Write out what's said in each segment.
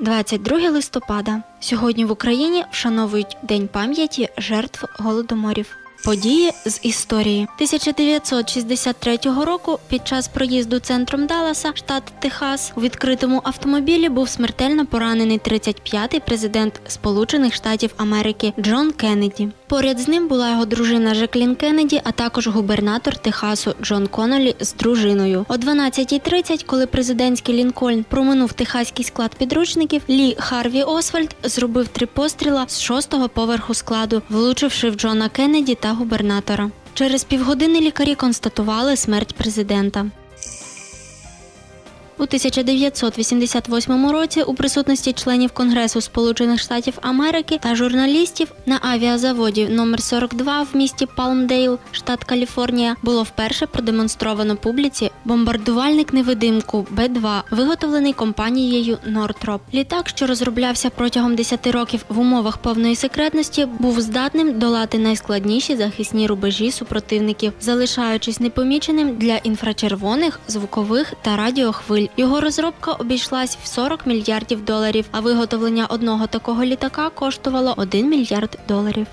22 листопада. Сьогодні в Україні вшановують День пам'яті жертв голодоморів. Події з історії 1963 року під час проїзду центром Далласа, штат Техас, у відкритому автомобілі був смертельно поранений 35-й президент Сполучених Штатів Америки Джон Кеннеді. Поряд з ним була його дружина Жеклін Кеннеді, а також губернатор Техасу Джон Коннолі з дружиною. О 12.30, коли президентський Лінкольн проминув техаський склад підручників, Лі Харві Освальд зробив три постріла з шостого поверху складу, влучивши в Джона Кеннеді та губернатора. Через півгодини лікарі констатували смерть президента. У 1988 році у присутності членів Конгресу Сполучених Штатів Америки та журналістів на авіазаводі номер 42 в місті Палмдейл, штат Каліфорнія, було вперше продемонстровано публіці бомбардувальник невидимку Б-2, виготовлений компанією Нортроп. Літак, що розроблявся протягом 10 років в умовах повної секретності, був здатним долати найскладніші захисні рубежі супротивників, залишаючись непоміченим для інфрачервоних, звукових та радіохвиль. Його розробка обійшлась в 40 мільярдів доларів, а виготовлення одного такого літака коштувало 1 мільярд доларів.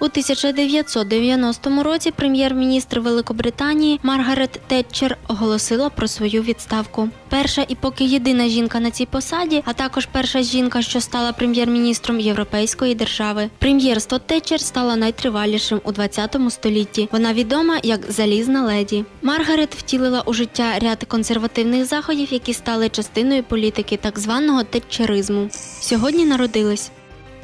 У 1990 році прем'єр-міністр Великобританії Маргарет Тетчер оголосила про свою відставку. Перша і поки єдина жінка на цій посаді, а також перша жінка, що стала прем'єр-міністром європейської держави. Прем'єрство Тетчер стало найтривалішим у 20 столітті. Вона відома як залізна леді. Маргарет втілила у життя ряд консервативних заходів, які стали частиною політики так званого тетчеризму. Сьогодні народились.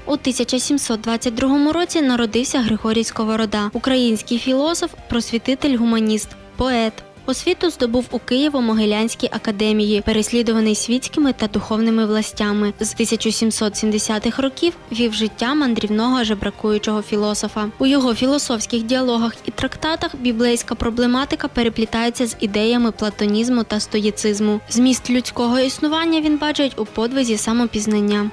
У 1722 році народився Григорій Сковорода, український філософ, просвітитель гуманіст, поет. Освіту здобув у Києво-Могилянській академії, переслідуваний світськими та духовними властями. З 1770-х років вів життя мандрівного жебракуючого філософа. У його філософських діалогах і трактатах біблейська проблематика переплітається з ідеями платонізму та стоїцизму. Зміст людського існування він бачить у подвизі самопізнання.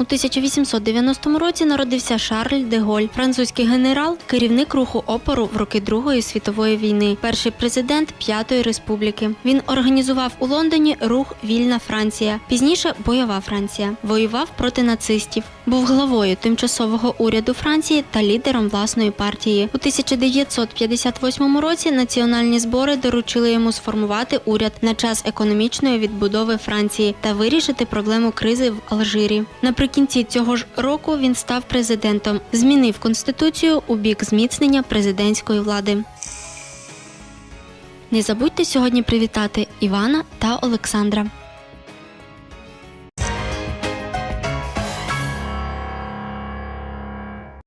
У 1890 році народився Шарль де Голь, французький генерал, керівник руху опору в роки Другої світової війни, перший президент П'ятої республіки. Він організував у Лондоні рух Вільна Франція, пізніше бойова Франція. Воював проти нацистів. Був главою тимчасового уряду Франції та лідером власної партії. У 1958 році національні збори доручили йому сформувати уряд на час економічної відбудови Франції та вирішити проблему кризи в Алжирі. Наприкінці цього ж року він став президентом, змінив конституцію у бік зміцнення президентської влади. Не забудьте сьогодні привітати Івана та Олександра.